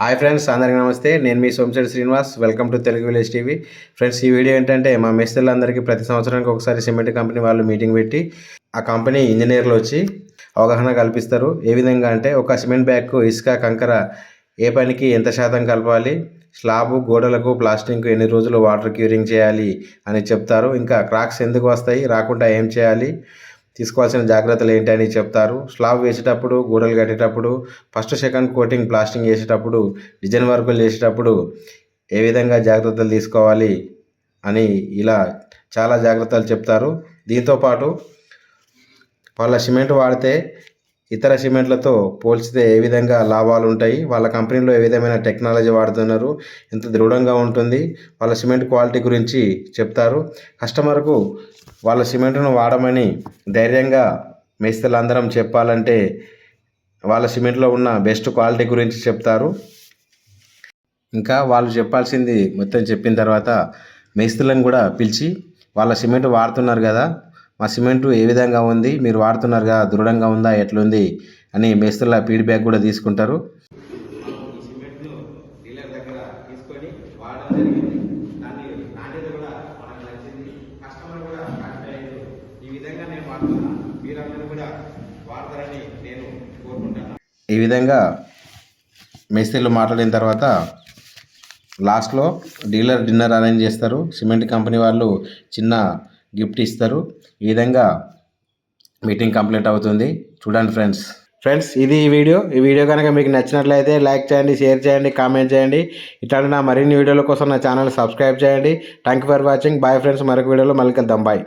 Hi friends అందరికీ నమస్తే. నేను మీ Somasetti Srinivas. Welcome to Telugu village TV. Friends ఈ వీడియో ఏంటంటే మా మేస్త్రులందరికీ ప్రతి సంవత్సరానికి ఒకసారి సిమెంట్ కంపెనీ వాళ్ళు మీటింగ్ పెట్టి ఆ కంపెనీ ఇంజనీర్లు వచ్చి అవగాహన కల్పిస్తారు. ఏ విధంగా అంటే ఒక సిమెంట్ బ్యాగ్కు ఇసుక కంకర ఏ పనికి ఎంత శాతం కలపాలి? స్లాబు గోడలకు ప్లాస్టింగ్కు ఎన్ని రోజులు వాటర్ క్యూరింగ్ చేయాలి అని చెప్తారు. ఇంకా క్రాక్స్ ఎందుకు వస్తాయి? రాకుండా ఏం చేయాలి? తీసుకోవాల్సిన జాగ్రత్తలు ఏంటి అని చెప్తారు. స్లాబ్ వేసేటప్పుడు గోడలు కట్టేటప్పుడు ఫస్ట్ సెకండ్ కోటింగ్ ప్లాస్టింగ్ చేసేటప్పుడు డిజైన్ వర్కులు చేసేటప్పుడు ఏ విధంగా జాగ్రత్తలు తీసుకోవాలి అని ఇలా చాలా జాగ్రత్తలు చెప్తారు. దీంతోపాటు వాళ్ళ సిమెంట్ వాడితే ఇతర సిమెంట్లతో పోల్చితే ఏ విధంగా లాభాలు ఉంటాయి వాళ్ళ కంపెనీలో ఏ విధమైన టెక్నాలజీ వాడుతున్నారు? ఎంత దృఢంగా ఉంటుంది? వాళ్ళ సిమెంట్ క్వాలిటీ గురించి చెప్తారు. కస్టమర్కు వాళ్ళ సిమెంట్ను వాడమని ధైర్యంగా మేస్తలందరం చెప్పాలంటే వాళ్ళ సిమెంట్లో ఉన్న బెస్ట్ క్వాలిటీ గురించి చెప్తారు. ఇంకా వాళ్ళు చెప్పాల్సింది మొత్తం చెప్పిన తర్వాత మేస్తులను కూడా పిలిచి వాళ్ళ సిమెంట్ వాడుతున్నారు కదా మా సిమెంటు ఏ విధంగా ఉంది? మీరు వాడుతున్నారు కదా దృఢంగా ఉందా ఎట్లుంది? అని మేస్త్రుల ఫీడ్బ్యాక్ కూడా తీసుకుంటారు. ఈ విధంగా మేస్త్రీలు మాట్లాడిన తర్వాత లాస్ట్లో డీలర్ డిన్నర్ అరేంజ్ చేస్తారు. సిమెంట్ కంపెనీ వాళ్ళు చిన్న గిఫ్ట్ ఇస్తారు. ఈ విధంగా మీటింగ్ కంప్లీట్ అవుతుంది. చూడండి ఫ్రెండ్స్. ఫ్రెండ్స్ ఇది ఈ వీడియో. ఈ వీడియో కనుక మీకు నచ్చినట్లయితే లైక్ చేయండి షేర్ చేయండి కామెంట్ చేయండి. ఇట్లాంటి నా మరిన్ని వీడియోల కోసం నా ఛానల్ సబ్స్క్రైబ్ చేయండి. Thank you for watching. Bye friends. మరొక వీడియోలో మళ్ళీ కలుద్దాం. బాయ్.